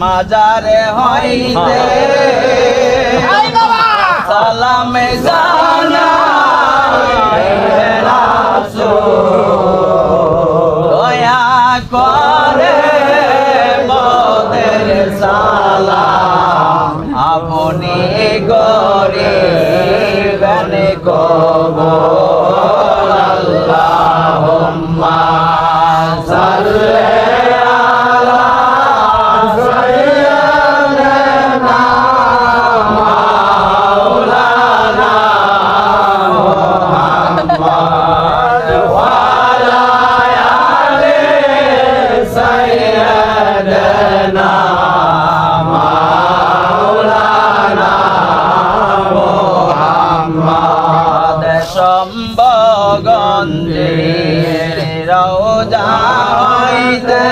মাজারে হইতে। সালামে জানা দয়া করে মদের সালাম। আপনি গরে বেনে কবর। সাইয়্যিদিনা মাওলানা মুহাম্মদ সম্বগঞ্জে রওজা হইতে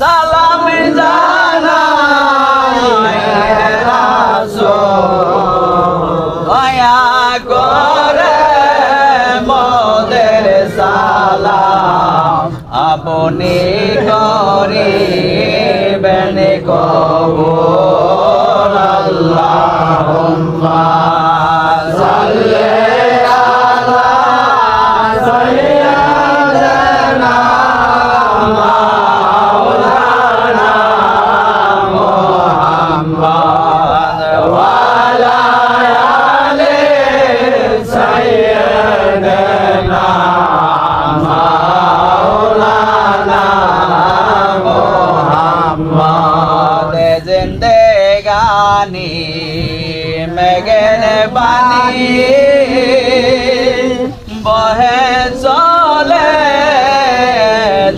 সালাম জানাই রাসূল। দয়া করে মোদের সালাম আপনি করে বেনে আল্লাহুম্মা। সাল্লি জিন্দেগানি মেঘের বাণী। বহে চলে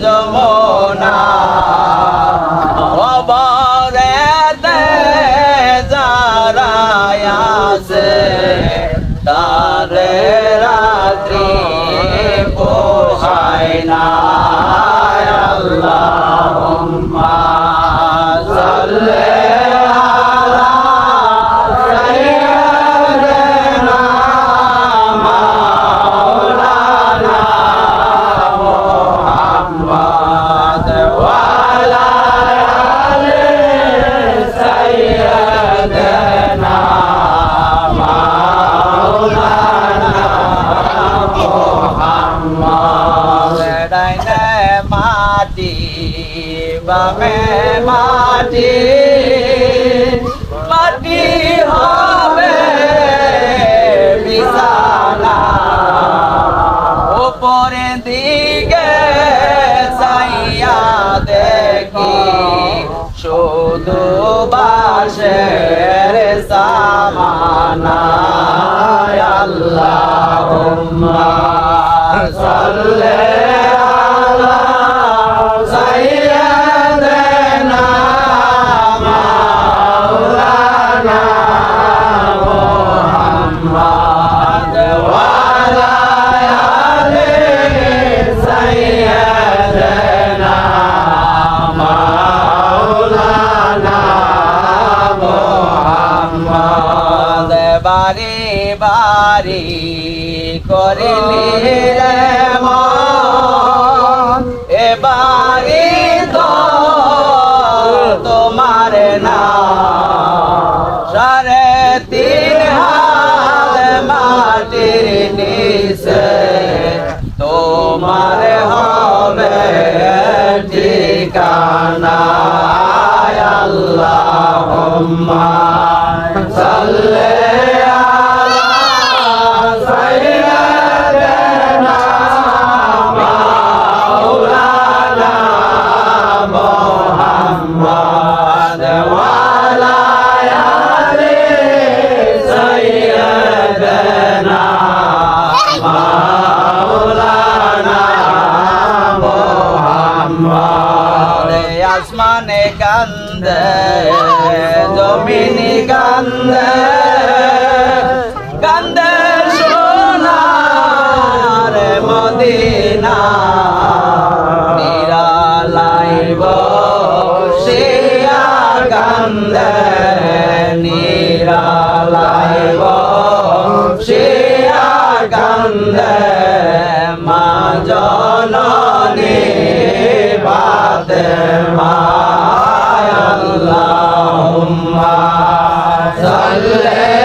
যমুনা অবরেতে যারা আছে তারে রাত্রি পোষায় না। আল্লাহুম্মা। বাসের সামানা আল্লাহ সাল্লি বাড়ি করিলি এবারি তোমার না। সাড়ে তিন হাত মাটির নিচে তোমার হবে ঠিকানা। আল্লাহুম্মা, সাল্লি কান্দে জমিনে কান্দে কান্দে সোনার মদিনা। আল্লাহুম্মা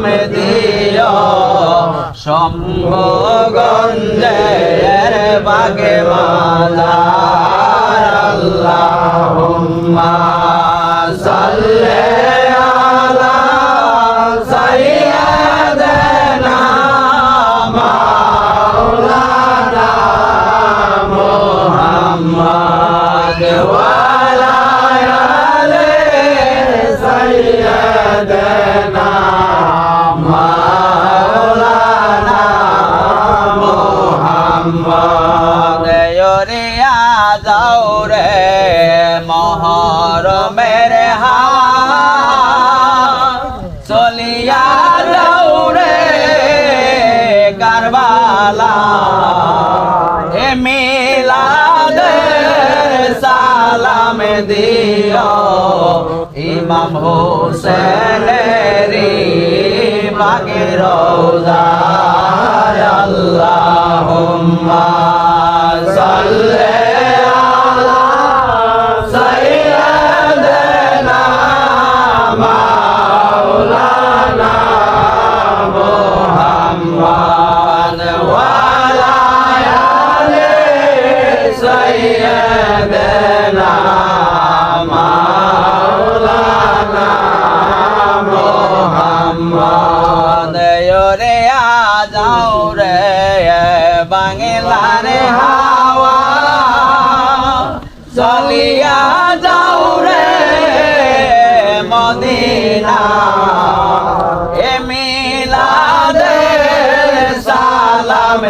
সালাম দিও সম্ভগঞ্জের বাগে মাজার আল্লাহুম্মা যাও রে কারবালা। এ মিলাদে সালাম দিও ইমাম হোসেনেরি বাগে রোজা আল্লাহুম্মা বাংলার হাওয়া চলিয়া যাও রে মদিনা। এ মিলাদে সালাম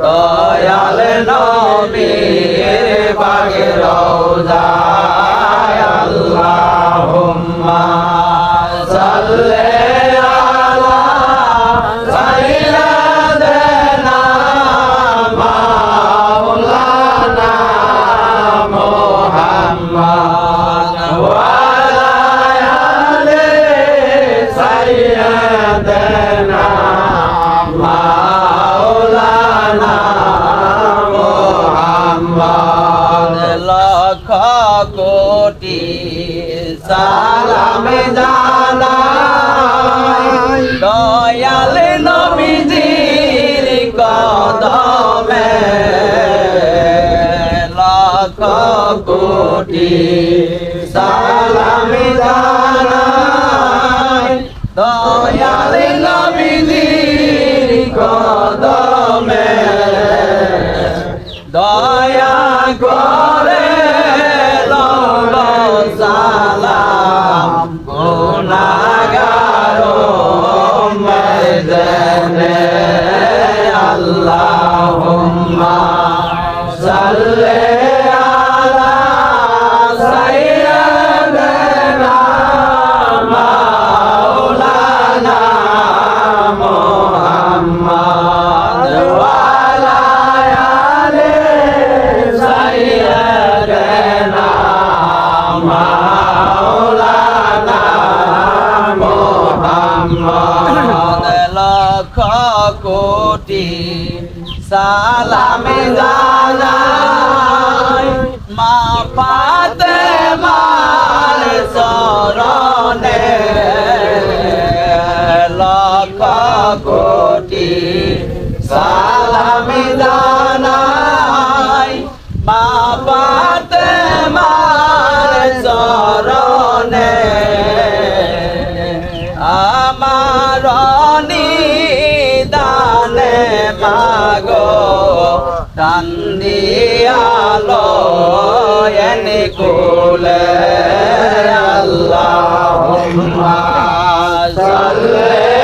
দয়াল নবীর বাগে রওজা। কোটি সালাম জানাই। দয়াল নবীজির কদমে। দয়া করে লব সালাম গুনাগারো মদনে আল্লাহুম্মা সাল্লি সালাম জানাই মা পাতে মার চরণে। লক্ষ কোটি সালামে জানাই। কান্দি আলো এনে কোলে আল্লাহ সাল্লাল্লাহু